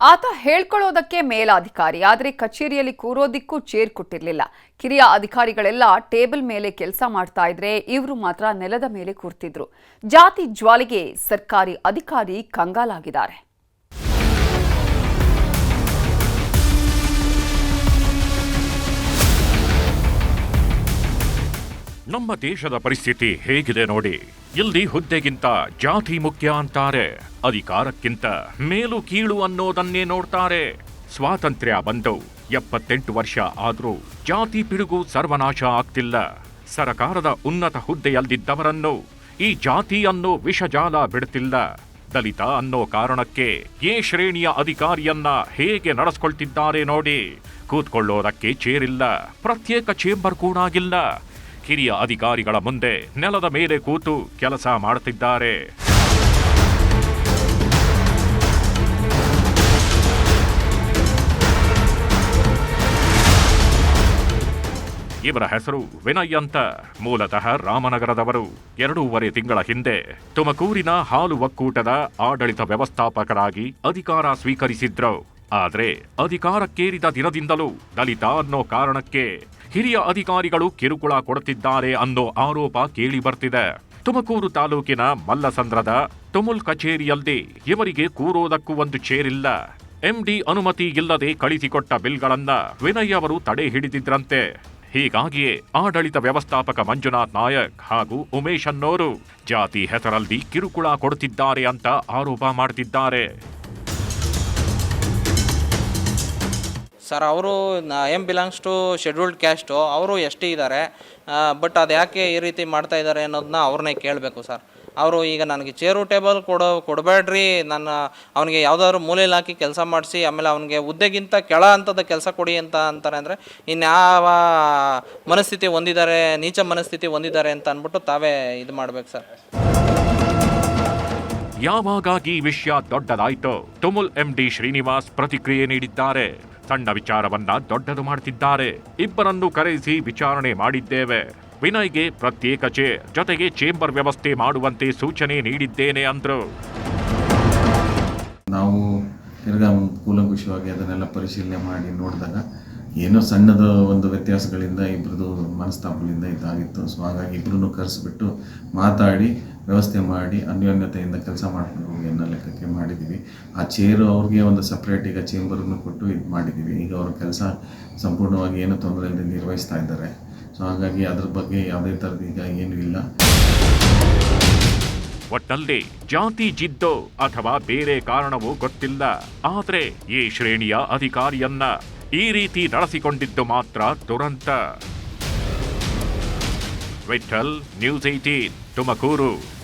ಆತ ಹೇಳ್ಕೊಳ್ಳೋದಕ್ಕೆ ಮೇಲಾಧಿಕಾರಿ, ಆದರೆ ಕಚೇರಿಯಲ್ಲಿ ಕೂರೋದಿಕ್ಕೂ ಚೇರ್ ಕೊಟ್ಟಿರಲಿಲ್ಲ. ಕಿರಿಯ ಅಧಿಕಾರಿಗಳೆಲ್ಲ ಟೇಬಲ್ ಮೇಲೆ ಕೆಲಸ ಮಾಡ್ತಾ ಇದ್ರೆ ಇವರು ಮಾತ್ರ ನೆಲದ ಮೇಲೆ ಕೂರ್ತಿದ್ರು. ಜಾತಿ ಜ್ವಾಲಿಗೆ ಸರ್ಕಾರಿ ಅಧಿಕಾರಿ ಕಂಗಾಲಾಗಿದ್ದಾರೆ. ನಮ್ಮ ದೇಶದ ಪರಿಸ್ಥಿತಿ ಹೇಗಿದೆ ನೋಡಿ. ಇಲ್ಲಿ ಹುದ್ದೆಗಿಂತ ಜಾತಿ ಮುಖ್ಯ ಅಂತಾರೆ. ಅಧಿಕಾರಕ್ಕಿಂತ ಮೇಲು ಕೀಳು ಅನ್ನೋದನ್ನೇ ನೋಡ್ತಾರೆ. ಸ್ವಾತಂತ್ರ್ಯ ಬಂದು ಎಪ್ಪತ್ತೆಂಟು ವರ್ಷ ಆದರೂ ಜಾತಿ ಪಿಡುಗು ಸರ್ವನಾಶ ಆಗ್ತಿಲ್ಲ. ಸರಕಾರದ ಉನ್ನತ ಹುದ್ದೆಯಲ್ಲಿದ್ದವರನ್ನು ಈ ಜಾತಿ ಅನ್ನೋ ವಿಷಜಾಲ ಬಿಡ್ತಿಲ್ಲ. ದಲಿತ ಅನ್ನೋ ಕಾರಣಕ್ಕೆ ಎ ಶ್ರೇಣಿಯ ಅಧಿಕಾರಿಯನ್ನ ಹೇಗೆ ನಡೆಸ್ಕೊಳ್ತಿದ್ದಾರೆ ನೋಡಿ. ಕೂತ್ಕೊಳ್ಳೋದಕ್ಕೆ ಚೇರಿಲ್ಲ. ಪ್ರತ್ಯೇಕ ಚೇಂಬರ್ ಕೂಡ ಆಗಿಲ್ಲ ಹಿರಿಯ ಅಧಿಕಾರಿಗಳ ಮುಂದೆ ನೆಲದ ಮೇಲೆ ಕೂತು ಕೆಲಸ ಮಾಡುತ್ತಿದ್ದಾರೆ. ಇವರ ಹೆಸರು ವಿನಯ್ ಅಂತ. ಮೂಲತಃ ರಾಮನಗರದವರು ಎರಡೂವರೆ ತಿಂಗಳ ಹಿಂದೆ ತುಮಕೂರಿನ ಹಾಲು ಒಕ್ಕೂಟದ ಆಡಳಿತ ವ್ಯವಸ್ಥಾಪಕರಾಗಿ ಅಧಿಕಾರ ಸ್ವೀಕರಿಸಿದ್ರು. ಆದ್ರೆ ಅಧಿಕಾರಕ್ಕೇರಿದ ದಿನದಿಂದಲೂ ದಲಿತ ಅನ್ನೋ ಕಾರಣಕ್ಕೆ ಹಿರಿಯ ಅಧಿಕಾರಿಗಳು ಕಿರುಕುಳ ಕೊಡುತ್ತಿದ್ದಾರೆ ಅನ್ನೋ ಆರೋಪ ಕೇಳಿ ಬರ್ತಿದೆ. ತುಮಕೂರು ತಾಲೂಕಿನ ಮಲ್ಲಸಂದ್ರದ ತುಮುಲ್ ಕಚೇರಿಯಲ್ಲಿ ಇವರಿಗೆ ಕೂರೋದಕ್ಕೂ ಒಂದು ಚೇರಿಲ್ಲ. ಎಂಡಿ ಅನುಮತಿ ಇಲ್ಲದೆ ಕಳಿಸಿಕೊಟ್ಟ ಬಿಲ್ಗಳನ್ನ ವಿನಯ್ ಅವರು ತಡೆ ಹಿಡಿದಿದ್ರಂತೆ. ಹೀಗಾಗಿಯೇ ಆಡಳಿತ ವ್ಯವಸ್ಥಾಪಕ ಮಂಜುನಾಥ್ ನಾಯಕ್ ಹಾಗೂ ಉಮೇಶ್ ಅನ್ನೋರು ಜಾತಿ ಹೆಸರಲ್ಲಿ ಕಿರುಕುಳ ಕೊಡುತ್ತಿದ್ದಾರೆ ಅಂತ ಆರೋಪ ಮಾಡ್ತಿದ್ದಾರೆ. ಸರ್, ಅವರು M belongs to scheduled caste ಅವರು ಎಸ್ ಇದ್ದಾರೆ ಬಟ್ ಅದು ಯಾಕೆ ಈ ರೀತಿ ಮಾಡ್ತಾ ಇದ್ದಾರೆ ಅನ್ನೋದನ್ನ ಅವ್ರನ್ನೇ ಕೇಳಬೇಕು ಸರ್. ಅವರು ಈಗ ನನಗೆ ಚೇರು ಟೇಬಲ್ ಕೊಡೋ, ಕೊಡಬೇಡ್ರಿ. ನನ್ನ, ಅವನಿಗೆ ಯಾವುದಾದ್ರು ಮೂಲೆಯಲ್ಲಿ ಹಾಕಿ ಕೆಲಸ ಮಾಡಿಸಿ, ಆಮೇಲೆ ಅವನಿಗೆ ಹುದ್ದೆಗಿಂತ ಕೆಳ ಹಂತದ ಕೆಲಸ ಕೊಡಿ ಅಂತ ಅಂತಾರೆ ಅಂದರೆ ಇನ್ಯಾವ ಮನಸ್ಥಿತಿ ಹೊಂದಿದ್ದಾರೆ ನೀಚ ಮನಸ್ಥಿತಿ ಹೊಂದಿದ್ದಾರೆ ಅಂತ ಅಂದ್ಬಿಟ್ಟು ತಾವೇ ಇದು ಮಾಡಬೇಕು ಸರ್. ಯಾವಾಗ ಈ ವಿಷಯ ದೊಡ್ಡದಾಯಿತೋ, ತುಮುಲ್ ಎಂಡಿ ಶ್ರೀನಿವಾಸ್ ಪ್ರತಿಕ್ರಿಯೆ ನೀಡಿದ್ದಾರೆ. ಸಣ್ಣ ವಿಚಾರವನ್ನ ದೊಡ್ಡದು ಮಾಡುತ್ತಿದ್ದಾರೆ. ಇಬ್ಬರನ್ನು ಕರೆಸಿ ವಿಚಾರಣೆ ಮಾಡಿದ್ದೇವೆ. ವಿನಯ್ಗೆ ಪ್ರತ್ಯೇಕ ಚೇ, ಜೊತೆಗೆ ಚೇಂಬರ್ ವ್ಯವಸ್ಥೆ ಮಾಡುವಂತೆ ಸೂಚನೆ ನೀಡಿದ್ದೇನೆ ಅಂದ್ರು. ನಾವು ಕೂಲಂಕುಷವಾಗಿ ಅದನ್ನೆಲ್ಲ ಪರಿಶೀಲನೆ ಮಾಡಿ ನೋಡಿದಾಗ ಏನೋ ಸಣ್ಣದ ಒಂದು ವ್ಯತ್ಯಾಸಗಳಿಂದ ಇಬ್ಬರದು ಮನಸ್ತಾಪದಿಂದ ಇದಾಗಿತ್ತು. ಸೊ ಹಾಗಾಗಿ ಇಬ್ಬರನ್ನು ಕರೆಸಿಬಿಟ್ಟು ಮಾತಾಡಿ, ವ್ಯವಸ್ಥೆ ಮಾಡಿ, ಅನ್ಯೋನ್ಯತೆಯಿಂದ ಕೆಲಸ ಮಾಡಿಕೊಂಡು ಅನ್ನೋ ಲೆಕ್ಕಕ್ಕೆ ಮಾಡಿದ್ದೀವಿ ಆ ಚೇರು ಅವ್ರಿಗೆ ಒಂದು ಸಪ್ರೇಟ್ ಈಗ ಚೇಂಬರನ್ನು ಕೊಟ್ಟು ಇದು ಮಾಡಿದ್ದೀವಿ ಈಗ ಅವ್ರ ಕೆಲಸ ಸಂಪೂರ್ಣವಾಗಿ ಏನು ತೊಂದರೆ ಇಲ್ಲದೆ ನಿರ್ವಹಿಸ್ತಾ ಇದ್ದಾರೆ. ಸೊ ಹಾಗಾಗಿ ಅದ್ರ ಬಗ್ಗೆ ಯಾವುದೇ ಥರದ ಈಗ ಏನೂ ಇಲ್ಲ. ಒಟ್ಟಲ್ಲಿ ಜಾತಿ ಜಿದ್ದೋ ಅಥವಾ ಬೇರೆ ಕಾರಣವೂ ಗೊತ್ತಿಲ್ಲ. ಆದರೆ ಈ ಶ್ರೇಣಿಯ ಅಧಿಕಾರಿಯನ್ನ ಈ ರೀತಿ ನಡೆಸಿಕೊಂಡಿದ್ದು ಮಾತ್ರ ದುರಂತ. Vitthal news eighteen Tumakuru.